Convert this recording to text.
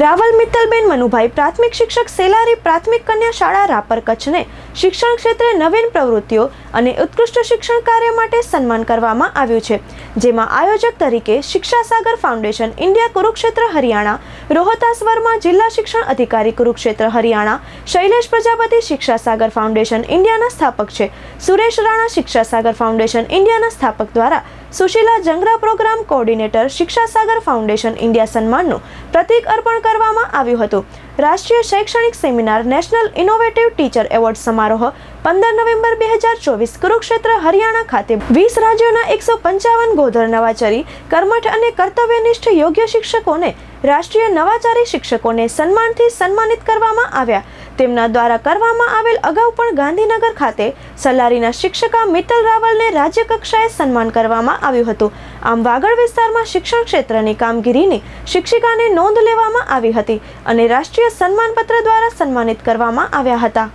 રાવલ મિત્તલબેન મનુભાઈ પ્રાથમિક શિક્ષક સેલારી પ્રાથમિક કન્યા શાળા રાપર કચ્છને શિક્ષણ ક્ષેત્રે નવીન પ્રવૃત્તિઓ અને ઉત્કૃષ્ટ શિક્ષણ કાર્ય માટે સન્માન કરવામાં આવ્યું છે. જેમાં આયોજક તરીકે શિક્ષા સાગર ફાઉન્ડેશન, ઇન્ડિયા કુરુક્ષેત્ર, હરિયાણા રોહતાસ વર્મા જિલ્લા શિક્ષણ અધિકારી કુરુક્ષેત્ર હરિયાણા, શૈલેષ પ્રજાપતિ શિક્ષા સાગર ફાઉન્ડેશન ઇન્ડિયાના સ્થાપક છે. સુરેશ રાણા શિક્ષા સાગર ફાઉન્ડેશન ઇન્ડિયાના સ્થાપક દ્વારા સુશીલા જંગરા પ્રોગ્રામ કોઓર્ડિનેટર શિક્ષા સાગર ફાઉન્ડેશન ઇન્ડિયા સન્માનનું પ્રતિક અર્પણ કરવામાં આવ્યું હતું. રાષ્ટ્રીય શૈક્ષણિક seminar national innovative teacher award સમારોહ પંદર નવેમ્બર બે હજાર ચોવીસ કુરુક્ષેત્ર હરિયાણા ખાતે. વીસ રાજ્યોના એકસો પંચાવન ગોધર નવાચારી, કર્મઠ અને કર્તવ્યનિષ્ઠ યોગ્ય શિક્ષકોને, રાષ્ટ્રીય નવાચારી શિક્ષકોને સન્માનથી સન્માનિત કરવામાં આવ્યા. તેમના દ્વારા કરવામાં આવેલ અગાઉ પણ ગાંધીનગર ખાતે સલારીના શિક્ષકા મિત્તલ રાવલને રાજ્ય કક્ષાએ સન્માન કરવામાં આવ્યું હતું. આમ વાગડ વિસ્તારમાં શિક્ષણ ક્ષેત્રની કામગીરીની શિક્ષિકાને નોંધ લેવામાં આવી હતી અને રાષ્ટ્રીય સન્માનપત્ર દ્વારા સન્માનિત કરવામાં આવ્યા હતા.